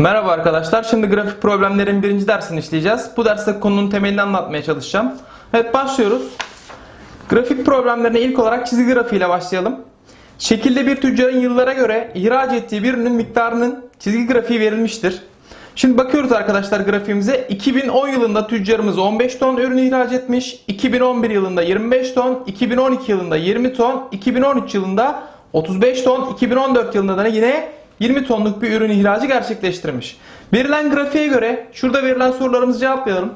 Merhaba arkadaşlar. Şimdi grafik problemlerin birinci dersini işleyeceğiz. Bu derste konunun temelini anlatmaya çalışacağım. Evet başlıyoruz. Grafik problemlerine ilk olarak çizgi grafiğiyle başlayalım. Şekilde bir tüccarın yıllara göre ihraç ettiği bir ürünün miktarının çizgi grafiği verilmiştir. Şimdi bakıyoruz arkadaşlar grafiğimize. 2010 yılında tüccarımız 15 ton ürün ihraç etmiş. 2011 yılında 25 ton, 2012 yılında 20 ton, 2013 yılında 35 ton, 2014 yılında da yine 20 tonluk bir ürün ihracı gerçekleştirmiş. Verilen grafiğe göre şurada verilen sorularımızı cevaplayalım.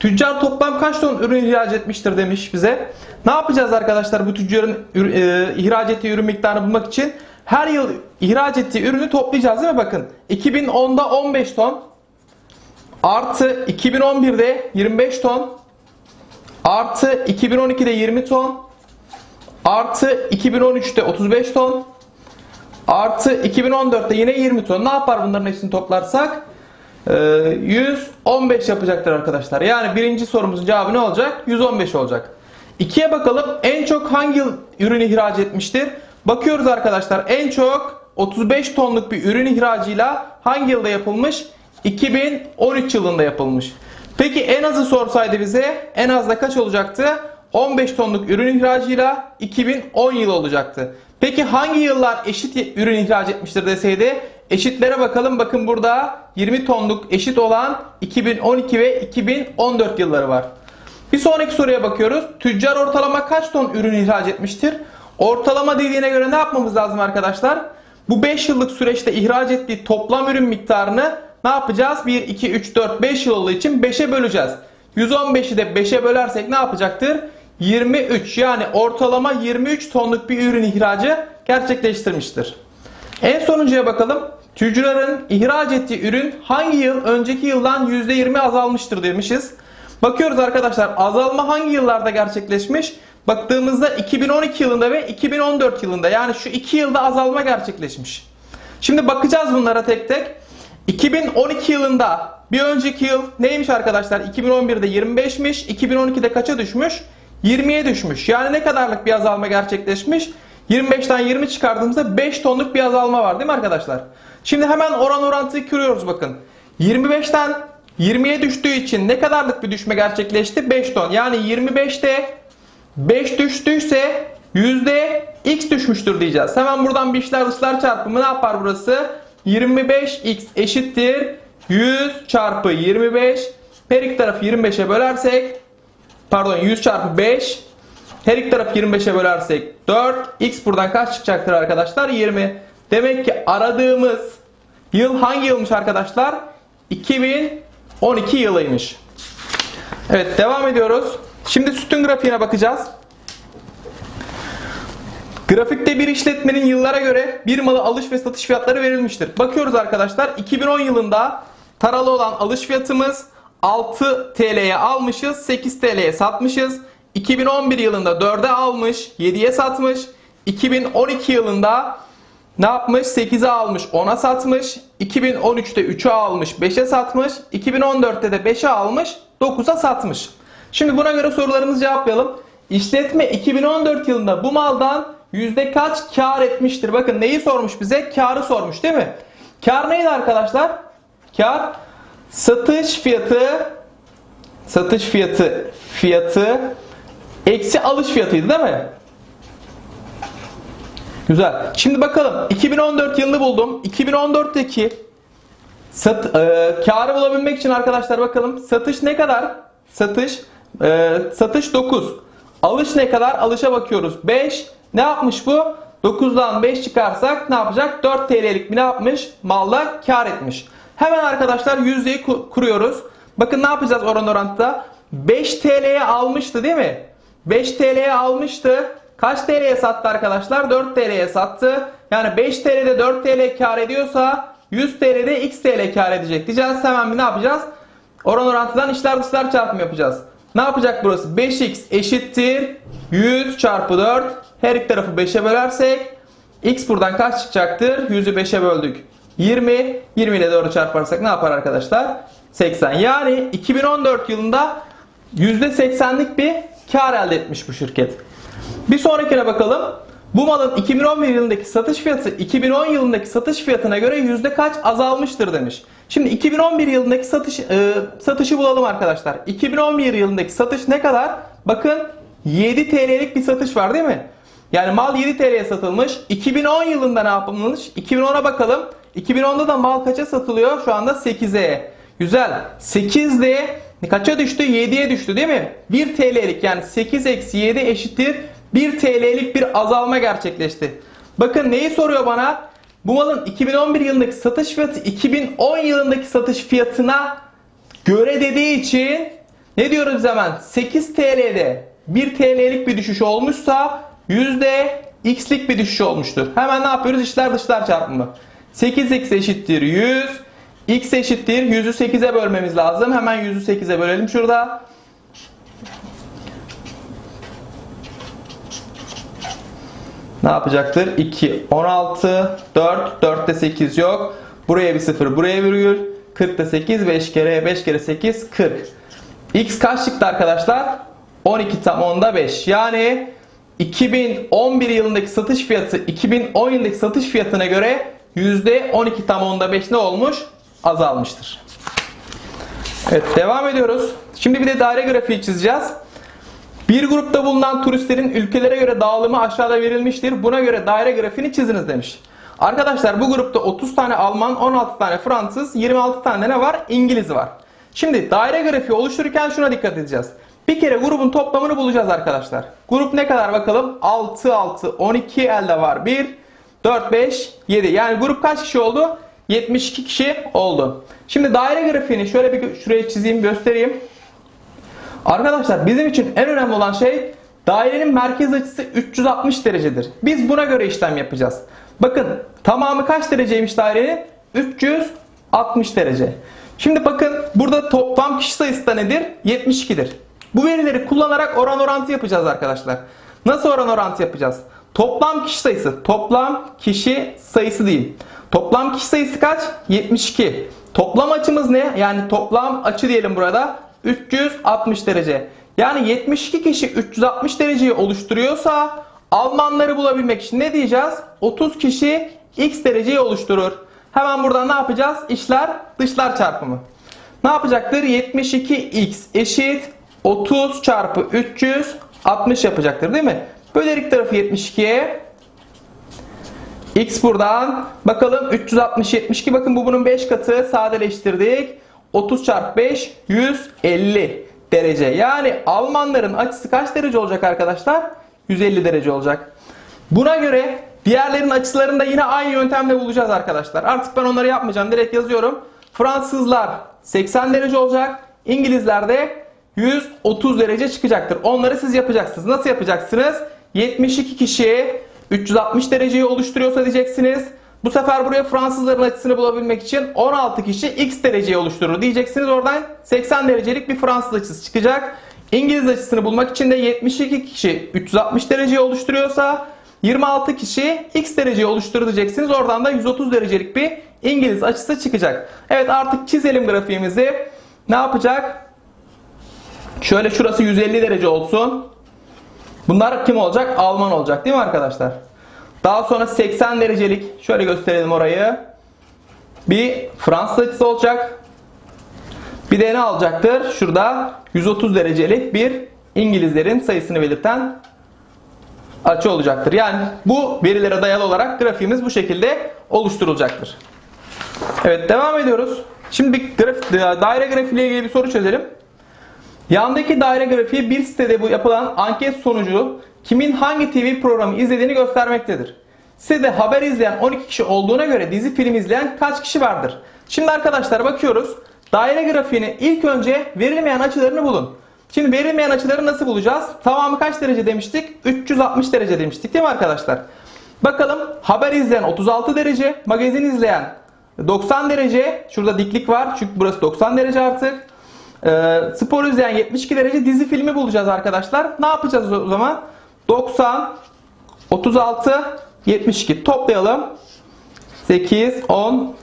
Tüccar toplam kaç ton ürün ihraç etmiştir demiş bize. Ne yapacağız arkadaşlar bu tüccarın e, ihraç ettiği ürün miktarını bulmak için? Her yıl ihraç ettiği ürünü toplayacağız değil mi? Bakın 2010'da 15 ton artı 2011'de 25 ton artı 2012'de 20 ton artı 2013'te 35 ton artı 2014'te yine 20 ton. Ne yapar bunların hepsini toplarsak? Ee, 115 yapacaktır arkadaşlar. Yani birinci sorumuzun cevabı ne olacak? 115 olacak. İkiye bakalım. En çok hangi yıl ürün ihraç etmiştir? Bakıyoruz arkadaşlar. En çok 35 tonluk bir ürün ihracıyla hangi yılda yapılmış? 2013 yılında yapılmış. Peki en azı sorsaydı bize en az da kaç olacaktı? 15 tonluk ürün ihracıyla 2010 yılı olacaktı. Peki hangi yıllar eşit ürün ihraç etmiştir deseydi? Eşitlere bakalım. Bakın burada 20 tonluk eşit olan 2012 ve 2014 yılları var. Bir sonraki soruya bakıyoruz. Tüccar ortalama kaç ton ürün ihraç etmiştir? Ortalama dediğine göre ne yapmamız lazım arkadaşlar? Bu 5 yıllık süreçte ihraç ettiği toplam ürün miktarını ne yapacağız? 1, 2, 3, 4, 5 yıl olduğu için 5'e böleceğiz. 115'i de 5'e bölersek ne yapacaktır? 23 yani ortalama 23 tonluk bir ürün ihracı gerçekleştirmiştir. En sonuncuya bakalım. Tüccarın ihraç ettiği ürün hangi yıl önceki yıldan %20 azalmıştır demişiz. Bakıyoruz arkadaşlar azalma hangi yıllarda gerçekleşmiş? Baktığımızda 2012 yılında ve 2014 yılında yani şu 2 yılda azalma gerçekleşmiş. Şimdi bakacağız bunlara tek tek. 2012 yılında bir önceki yıl neymiş arkadaşlar? 2011'de 25'miş. 2012'de kaça düşmüş? 20'ye düşmüş. Yani ne kadarlık bir azalma gerçekleşmiş? 25'ten 20 çıkardığımızda 5 tonluk bir azalma var değil mi arkadaşlar? Şimdi hemen oran orantıyı kırıyoruz bakın. 25'ten 20'ye düştüğü için ne kadarlık bir düşme gerçekleşti? 5 ton. Yani 25'te 5 düştüyse yüzde x düşmüştür diyeceğiz. Hemen buradan bir işler dışlar çarpımı ne yapar burası? 25x eşittir 100 çarpı 25. Her iki tarafı 25'e bölersek pardon 100 çarpı 5 her iki tarafı 25'e bölersek 4 x buradan kaç çıkacaktır arkadaşlar? 20. Demek ki aradığımız yıl hangi yılmış arkadaşlar? 2012 yılıymış. Evet devam ediyoruz. Şimdi sütun grafiğine bakacağız. Grafikte bir işletmenin yıllara göre bir malı alış ve satış fiyatları verilmiştir. Bakıyoruz arkadaşlar 2010 yılında taralı olan alış fiyatımız 6 TL'ye almışız 8 TL'ye satmışız. 2011 yılında 4'e almış 7'ye satmış. 2012 yılında ne yapmış? 8'e almış 10'a satmış. 2013'te 3'e almış 5'e satmış. 2014'te de 5'e almış 9'a satmış. Şimdi buna göre sorularımızı cevaplayalım. İşletme 2014 yılında bu maldan yüzde kaç kar etmiştir? Bakın neyi sormuş bize? Karı sormuş değil mi? Kar neydi arkadaşlar? Kar satış fiyatı satış fiyatı fiyatı eksi alış fiyatıydı değil mi? Güzel. Şimdi bakalım 2014 yılını buldum. 2014'teki sat, e, karı bulabilmek için arkadaşlar bakalım satış ne kadar? Satış e, satış 9. Alış ne kadar? Alışa bakıyoruz. 5. Ne yapmış bu? 9'dan 5 çıkarsak ne yapacak? 4 TL'lik bir ne yapmış? Malla kar etmiş. Hemen arkadaşlar yüzdeyi ku- kuruyoruz. Bakın ne yapacağız oran orantıda? 5 TL'ye almıştı değil mi? 5 TL'ye almıştı. Kaç TL'ye sattı arkadaşlar? 4 TL'ye sattı. Yani 5 TL'de 4 TL kar ediyorsa 100 TL'de x TL kar edecek diyeceğiz. Hemen bir ne yapacağız? Oran orantıdan içler dışlar çarpımı yapacağız. Ne yapacak burası? 5x eşittir 100 çarpı 4. Her iki tarafı 5'e bölersek x buradan kaç çıkacaktır? 100'ü 5'e böldük. 20. 20 ile doğru çarparsak ne yapar arkadaşlar? 80. Yani 2014 yılında %80'lik bir kar elde etmiş bu şirket. Bir sonrakine bakalım. Bu malın 2011 yılındaki satış fiyatı 2010 yılındaki satış fiyatına göre yüzde kaç azalmıştır demiş. Şimdi 2011 yılındaki satış e, satışı bulalım arkadaşlar. 2011 yılındaki satış ne kadar? Bakın 7 TL'lik bir satış var değil mi? Yani mal 7 TL'ye satılmış. 2010 yılında ne yapılmış? 2010'a bakalım. 2010'da da mal kaça satılıyor? Şu anda 8'e. Güzel. 8'de kaça düştü? 7'ye düştü değil mi? 1 TL'lik yani 8 eksi 7 eşittir 1 TL'lik bir azalma gerçekleşti. Bakın neyi soruyor bana? Bu malın 2011 yılındaki satış fiyatı 2010 yılındaki satış fiyatına göre dediği için ne diyoruz hemen? 8 TL'de 1 TL'lik bir düşüş olmuşsa yüzde x'lik bir düşüş olmuştur. Hemen ne yapıyoruz? İşler dışlar çarpımı. 8x eşittir 100. x eşittir 100'ü 8'e bölmemiz lazım. Hemen 100'ü 8'e bölelim şurada. Ne yapacaktır? 2, 16, 4, 4'te 8 yok. Buraya bir 0, buraya virgül. 40'ta 8, 5 kere 5 kere 8, 40. X kaç çıktı arkadaşlar? 12 tam onda 5. Yani 2011 yılındaki satış fiyatı 2010 yılındaki satış fiyatına göre %12 tam onda 5 ne olmuş? Azalmıştır. Evet devam ediyoruz. Şimdi bir de daire grafiği çizeceğiz. Bir grupta bulunan turistlerin ülkelere göre dağılımı aşağıda verilmiştir. Buna göre daire grafiğini çiziniz demiş. Arkadaşlar bu grupta 30 tane Alman, 16 tane Fransız, 26 tane ne var? İngiliz var. Şimdi daire grafiği oluştururken şuna dikkat edeceğiz. Bir kere grubun toplamını bulacağız arkadaşlar. Grup ne kadar bakalım? 6, 6, 12 elde var. 1, 4, 5, 7. Yani grup kaç kişi oldu? 72 kişi oldu. Şimdi daire grafiğini şöyle bir şuraya çizeyim göstereyim. Arkadaşlar bizim için en önemli olan şey dairenin merkez açısı 360 derecedir. Biz buna göre işlem yapacağız. Bakın tamamı kaç dereceymiş dairenin? 360 derece. Şimdi bakın burada toplam kişi sayısı da nedir? 72'dir. Bu verileri kullanarak oran orantı yapacağız arkadaşlar. Nasıl oran orantı yapacağız? Toplam kişi sayısı. Toplam kişi sayısı değil. Toplam kişi sayısı kaç? 72. Toplam açımız ne? Yani toplam açı diyelim burada. 360 derece. Yani 72 kişi 360 dereceyi oluşturuyorsa Almanları bulabilmek için ne diyeceğiz? 30 kişi x dereceyi oluşturur. Hemen buradan ne yapacağız? İşler dışlar çarpımı. Ne yapacaktır? 72x eşit 30 çarpı 360 yapacaktır değil mi? Bölerik tarafı 72'ye. X buradan. Bakalım 360 72 bakın bu bunun 5 katı sadeleştirdik. 30 çarpı 5 150 derece. Yani Almanların açısı kaç derece olacak arkadaşlar? 150 derece olacak. Buna göre diğerlerin açılarını da yine aynı yöntemle bulacağız arkadaşlar. Artık ben onları yapmayacağım. Direkt yazıyorum. Fransızlar 80 derece olacak. İngilizler de 130 derece çıkacaktır. Onları siz yapacaksınız. Nasıl yapacaksınız? 72 kişi 360 dereceyi oluşturuyorsa diyeceksiniz. Bu sefer buraya Fransızların açısını bulabilmek için 16 kişi x dereceyi oluşturur diyeceksiniz. Oradan 80 derecelik bir Fransız açısı çıkacak. İngiliz açısını bulmak için de 72 kişi 360 dereceyi oluşturuyorsa 26 kişi x dereceyi oluşturur diyeceksiniz. Oradan da 130 derecelik bir İngiliz açısı çıkacak. Evet artık çizelim grafiğimizi. Ne yapacak? Şöyle şurası 150 derece olsun. Bunlar kim olacak? Alman olacak değil mi arkadaşlar? Daha sonra 80 derecelik şöyle gösterelim orayı. Bir Fransız açısı olacak. Bir de ne alacaktır? Şurada 130 derecelik bir İngilizlerin sayısını belirten açı olacaktır. Yani bu verilere dayalı olarak grafiğimiz bu şekilde oluşturulacaktır. Evet devam ediyoruz. Şimdi bir graf, daire grafiği ile ilgili bir soru çözelim. Yandaki daire grafiği bir sitede bu yapılan anket sonucu kimin hangi TV programı izlediğini göstermektedir. Sitede haber izleyen 12 kişi olduğuna göre dizi film izleyen kaç kişi vardır? Şimdi arkadaşlar bakıyoruz. Daire grafiğini ilk önce verilmeyen açılarını bulun. Şimdi verilmeyen açıları nasıl bulacağız? Tamamı kaç derece demiştik? 360 derece demiştik değil mi arkadaşlar? Bakalım haber izleyen 36 derece, magazin izleyen 90 derece. Şurada diklik var çünkü burası 90 derece artık. Ee, spor izleyen 72 derece dizi filmi bulacağız arkadaşlar. Ne yapacağız o zaman? 90, 36, 72 toplayalım. 8, 10,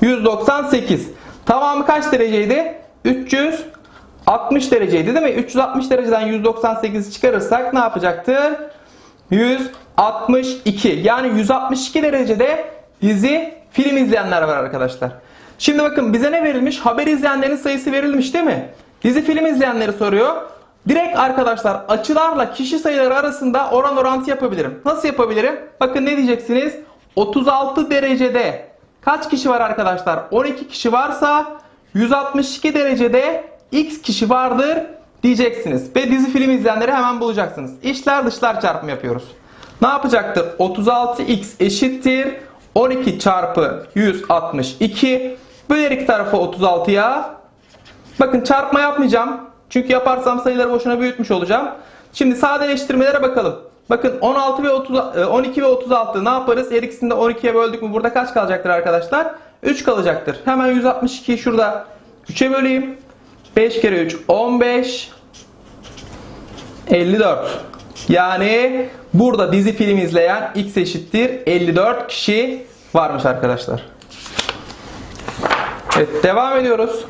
198. Tamamı kaç dereceydi? 360 dereceydi değil mi? 360 dereceden 198 çıkarırsak ne yapacaktı? 162. Yani 162 derecede dizi film izleyenler var arkadaşlar. Şimdi bakın bize ne verilmiş? Haber izleyenlerin sayısı verilmiş değil mi? Dizi film izleyenleri soruyor. Direkt arkadaşlar açılarla kişi sayıları arasında oran orantı yapabilirim. Nasıl yapabilirim? Bakın ne diyeceksiniz? 36 derecede kaç kişi var arkadaşlar? 12 kişi varsa 162 derecede x kişi vardır diyeceksiniz. Ve dizi film izleyenleri hemen bulacaksınız. İşler dışlar çarpımı yapıyoruz. Ne yapacaktır? 36x eşittir 12 çarpı 162 böler iki tarafı 36'ya Bakın çarpma yapmayacağım. Çünkü yaparsam sayıları boşuna büyütmüş olacağım. Şimdi sadeleştirmelere bakalım. Bakın 16 ve 30 e, 12 ve 36 ne yaparız? Her ikisini de 12'ye böldük mü burada kaç kalacaktır arkadaşlar? 3 kalacaktır. Hemen 162'yi şurada 3'e böleyim. 5 kere 3 15 54. Yani burada dizi film izleyen x eşittir 54 kişi varmış arkadaşlar. Evet devam ediyoruz.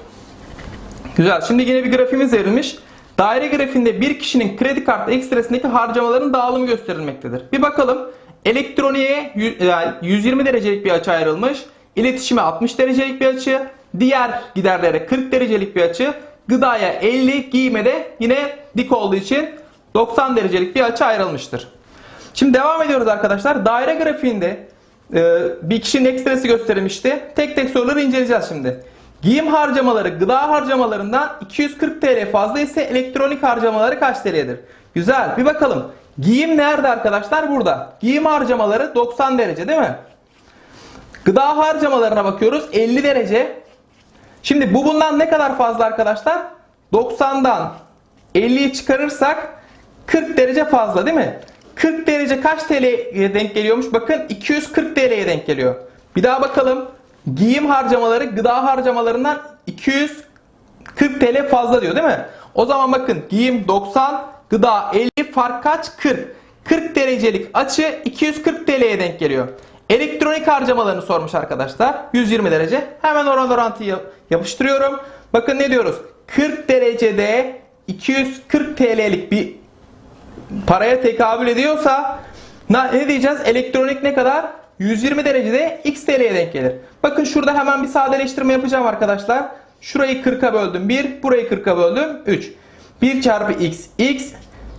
Güzel. Şimdi yine bir grafiğimiz verilmiş. Daire grafiğinde bir kişinin kredi kartı ekstresindeki harcamaların dağılımı gösterilmektedir. Bir bakalım. Elektroniğe yü- yani 120 derecelik bir açı ayrılmış. İletişime 60 derecelik bir açı. Diğer giderlere 40 derecelik bir açı. Gıdaya 50, giyime de yine dik olduğu için 90 derecelik bir açı ayrılmıştır. Şimdi devam ediyoruz arkadaşlar. Daire grafiğinde e, bir kişinin ekstresi gösterilmişti. Tek tek soruları inceleyeceğiz şimdi. Giyim harcamaları gıda harcamalarından 240 TL fazla ise elektronik harcamaları kaç TL'dir? Güzel. Bir bakalım. Giyim nerede arkadaşlar? Burada. Giyim harcamaları 90 derece değil mi? Gıda harcamalarına bakıyoruz 50 derece. Şimdi bu bundan ne kadar fazla arkadaşlar? 90'dan 50'yi çıkarırsak 40 derece fazla değil mi? 40 derece kaç TL'ye denk geliyormuş? Bakın 240 TL'ye denk geliyor. Bir daha bakalım. Giyim harcamaları gıda harcamalarından 240 TL fazla diyor değil mi? O zaman bakın giyim 90, gıda 50, fark kaç? 40. 40 derecelik açı 240 TL'ye denk geliyor. Elektronik harcamalarını sormuş arkadaşlar. 120 derece. Hemen oran orantıyı yapıştırıyorum. Bakın ne diyoruz? 40 derecede 240 TL'lik bir paraya tekabül ediyorsa ne diyeceğiz? Elektronik ne kadar? 120 derecede x TL'ye denk gelir. Bakın şurada hemen bir sadeleştirme yapacağım arkadaşlar. Şurayı 40'a böldüm 1, burayı 40'a böldüm 3. 1 çarpı x, x.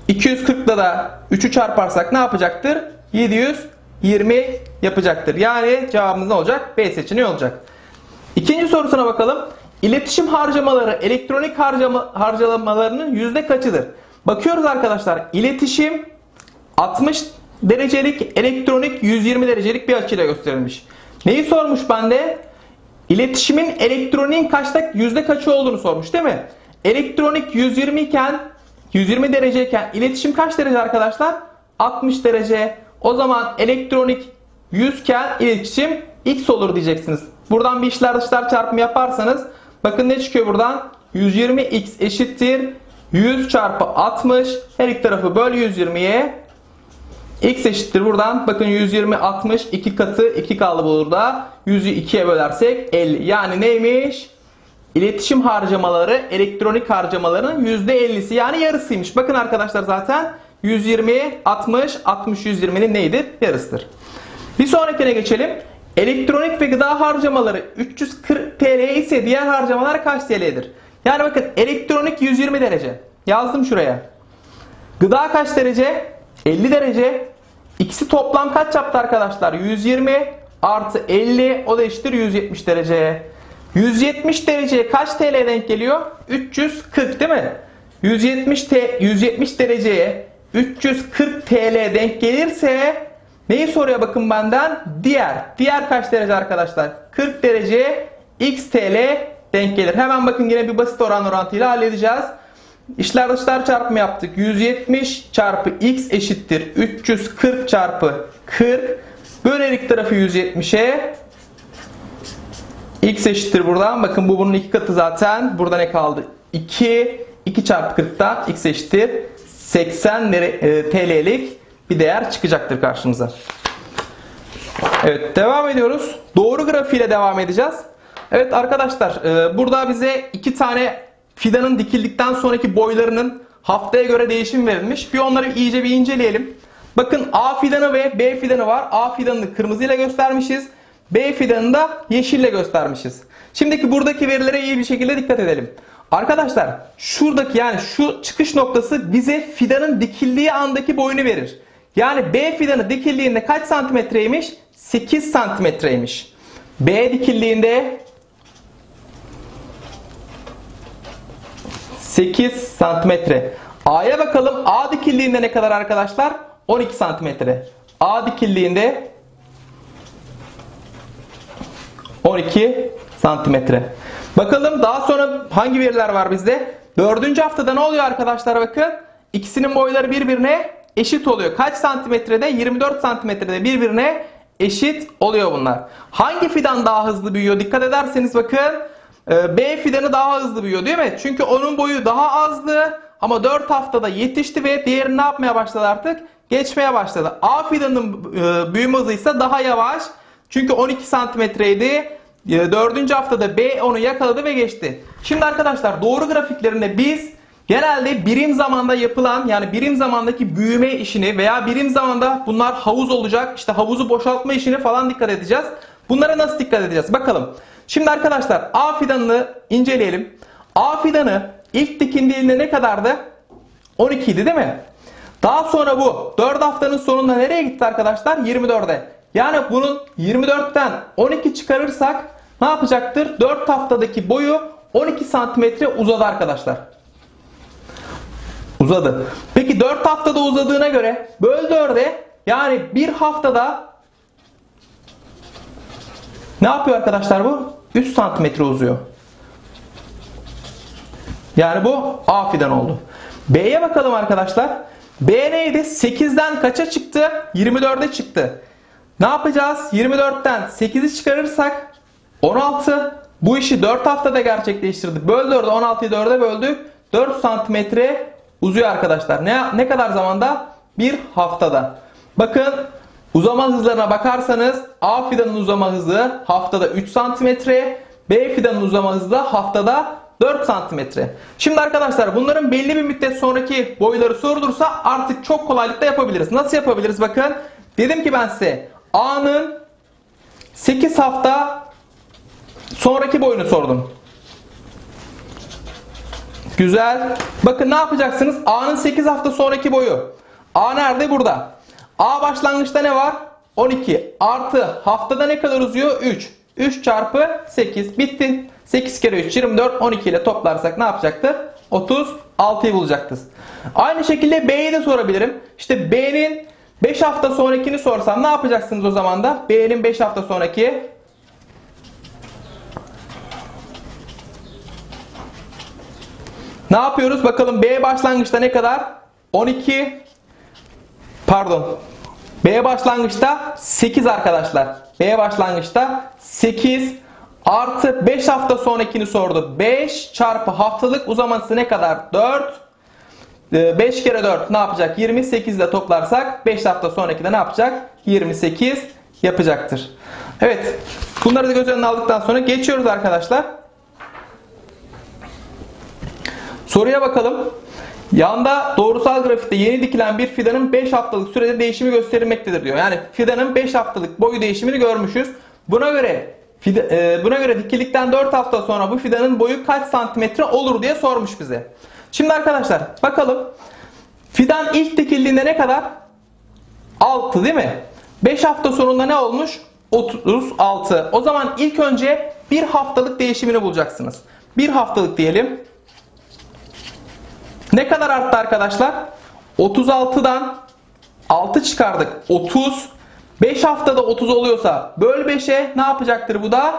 240'da da 3'ü çarparsak ne yapacaktır? 720 yapacaktır. Yani cevabımız ne olacak? B seçeneği olacak. İkinci sorusuna bakalım. İletişim harcamaları elektronik harcama, harcamalarının yüzde kaçıdır? Bakıyoruz arkadaşlar. İletişim 60 derecelik, elektronik 120 derecelik bir açıyla gösterilmiş. Neyi sormuş bende? İletişimin elektroniğin kaçta yüzde kaçı olduğunu sormuş değil mi? Elektronik 120 iken 120 dereceyken iletişim kaç derece arkadaşlar? 60 derece. O zaman elektronik 100 iken iletişim x olur diyeceksiniz. Buradan bir işler dışlar çarpımı yaparsanız bakın ne çıkıyor buradan? 120x eşittir 100 çarpı 60 her iki tarafı böl 120'ye x eşittir buradan bakın 120 60 2 katı 2 kaldı burada 100'ü 2'ye bölersek 50 yani neymiş? İletişim harcamaları elektronik harcamaların %50'si yani yarısıymış. Bakın arkadaşlar zaten 120 60 60 120'nin neydi? Yarısıdır. Bir sonrakine geçelim. Elektronik ve gıda harcamaları 340 TL ise diğer harcamalar kaç TL'dir? Yani bakın elektronik 120 derece. Yazdım şuraya. Gıda kaç derece? 50 derece. İkisi toplam kaç yaptı arkadaşlar? 120 artı 50 o da eşittir 170 derece. 170 dereceye kaç TL denk geliyor? 340 değil mi? 170 T 170 dereceye 340 TL denk gelirse neyi soruyor bakın benden? Diğer. Diğer kaç derece arkadaşlar? 40 dereceye x TL denk gelir. Hemen bakın yine bir basit oran orantıyla halledeceğiz. İşler dışlar çarpımı yaptık. 170 çarpı x eşittir 340 çarpı 40. Bölerik tarafı 170'e. X eşittir buradan. Bakın bu bunun iki katı zaten. Burada ne kaldı? 2. 2 çarpı 40'tan x eşittir 80 lira- e, TL'lik bir değer çıkacaktır karşımıza. Evet devam ediyoruz. Doğru grafiğiyle devam edeceğiz. Evet arkadaşlar e, burada bize iki tane fidanın dikildikten sonraki boylarının haftaya göre değişim verilmiş. Bir onları iyice bir inceleyelim. Bakın A fidanı ve B fidanı var. A fidanını kırmızıyla göstermişiz. B fidanını da yeşille göstermişiz. Şimdiki buradaki verilere iyi bir şekilde dikkat edelim. Arkadaşlar şuradaki yani şu çıkış noktası bize fidanın dikildiği andaki boyunu verir. Yani B fidanı dikildiğinde kaç santimetreymiş? 8 santimetreymiş. B dikildiğinde 8 santimetre. A'ya bakalım. A dikildiğinde ne kadar arkadaşlar? 12 santimetre. A dikildiğinde 12 santimetre. Bakalım daha sonra hangi veriler var bizde? Dördüncü haftada ne oluyor arkadaşlar bakın. İkisinin boyları birbirine eşit oluyor. Kaç santimetrede? 24 santimetrede birbirine eşit oluyor bunlar. Hangi fidan daha hızlı büyüyor? Dikkat ederseniz bakın. E, B fidanı daha hızlı büyüyor değil mi? Çünkü onun boyu daha azdı ama 4 haftada yetişti ve diğeri ne yapmaya başladı artık? Geçmeye başladı. A fidanın e, büyüme hızı ise daha yavaş. Çünkü 12 santimetreydi. 4. haftada B onu yakaladı ve geçti. Şimdi arkadaşlar doğru grafiklerinde biz genelde birim zamanda yapılan yani birim zamandaki büyüme işini veya birim zamanda bunlar havuz olacak işte havuzu boşaltma işini falan dikkat edeceğiz. Bunlara nasıl dikkat edeceğiz? Bakalım. Şimdi arkadaşlar A fidanını inceleyelim. A fidanı ilk dikindiğinde ne kadardı? 12 idi değil mi? Daha sonra bu 4 haftanın sonunda nereye gitti arkadaşlar? 24'e. Yani bunun 24'ten 12 çıkarırsak ne yapacaktır? 4 haftadaki boyu 12 santimetre uzadı arkadaşlar. Uzadı. Peki 4 haftada uzadığına göre böl 4'e yani bir haftada ne yapıyor arkadaşlar bu? 3 santimetre uzuyor. Yani bu A fidan oldu. B'ye bakalım arkadaşlar. B neydi? 8'den kaça çıktı? 24'e çıktı. Ne yapacağız? 24'ten 8'i çıkarırsak 16. Bu işi 4 haftada gerçekleştirdik. Böl 4'ü 16'yı 4'e böldük. 4 santimetre uzuyor arkadaşlar. Ne, ne kadar zamanda? Bir haftada. Bakın uzama hızlarına bakarsanız A fidanın uzama hızı haftada 3 santimetre. B fidanın uzama hızı da haftada 4 santimetre. Şimdi arkadaşlar bunların belli bir müddet sonraki boyları sorulursa artık çok kolaylıkla yapabiliriz. Nasıl yapabiliriz? Bakın dedim ki ben size A'nın 8 hafta sonraki boyunu sordum. Güzel. Bakın ne yapacaksınız? A'nın 8 hafta sonraki boyu. A nerede? Burada. A başlangıçta ne var? 12 artı haftada ne kadar uzuyor? 3. 3 çarpı 8 bitti. 8 kere 3 24 12 ile toplarsak ne yapacaktır? 36'yı bulacaktır. Aynı şekilde B'yi de sorabilirim. İşte B'nin 5 hafta sonrakini sorsam ne yapacaksınız o zaman da? B'nin 5 hafta sonraki Ne yapıyoruz? Bakalım B başlangıçta ne kadar? 12 Pardon. B başlangıçta 8 arkadaşlar. B başlangıçta 8 artı 5 hafta sonrakini sordu. 5 çarpı haftalık uzaması ne kadar? 4. 5 kere 4 ne yapacak? 28 ile toplarsak 5 hafta sonraki de ne yapacak? 28 yapacaktır. Evet. Bunları da göz önüne aldıktan sonra geçiyoruz arkadaşlar. Soruya bakalım. Yanda doğrusal grafikte yeni dikilen bir fidanın 5 haftalık sürede değişimi gösterilmektedir diyor. Yani fidanın 5 haftalık boyu değişimini görmüşüz. Buna göre fida- e, buna göre dikildikten 4 hafta sonra bu fidanın boyu kaç santimetre olur diye sormuş bize. Şimdi arkadaşlar bakalım. Fidan ilk dikildiğinde ne kadar? 6 değil mi? 5 hafta sonunda ne olmuş? 36. O zaman ilk önce bir haftalık değişimini bulacaksınız. Bir haftalık diyelim. Ne kadar arttı arkadaşlar? 36'dan 6 çıkardık. 30. 5 haftada 30 oluyorsa böl 5'e ne yapacaktır bu da?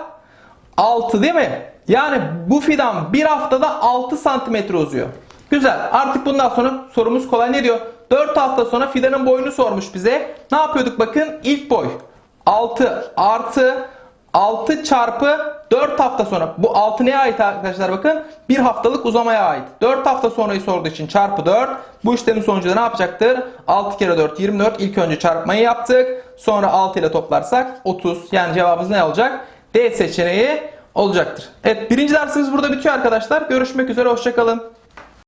6 değil mi? Yani bu fidan bir haftada 6 santimetre uzuyor. Güzel. Artık bundan sonra sorumuz kolay. Ne diyor? 4 hafta sonra fidanın boyunu sormuş bize. Ne yapıyorduk bakın? İlk boy. 6 artı 6 çarpı 4 hafta sonra. Bu 6 neye ait arkadaşlar bakın? 1 haftalık uzamaya ait. 4 hafta sonrayı sorduğu için çarpı 4. Bu işlemin sonucu da ne yapacaktır? 6 kere 4 24. İlk önce çarpmayı yaptık. Sonra 6 ile toplarsak 30. Yani cevabımız ne olacak? D seçeneği olacaktır. Evet birinci dersimiz burada bitiyor arkadaşlar. Görüşmek üzere. Hoşçakalın.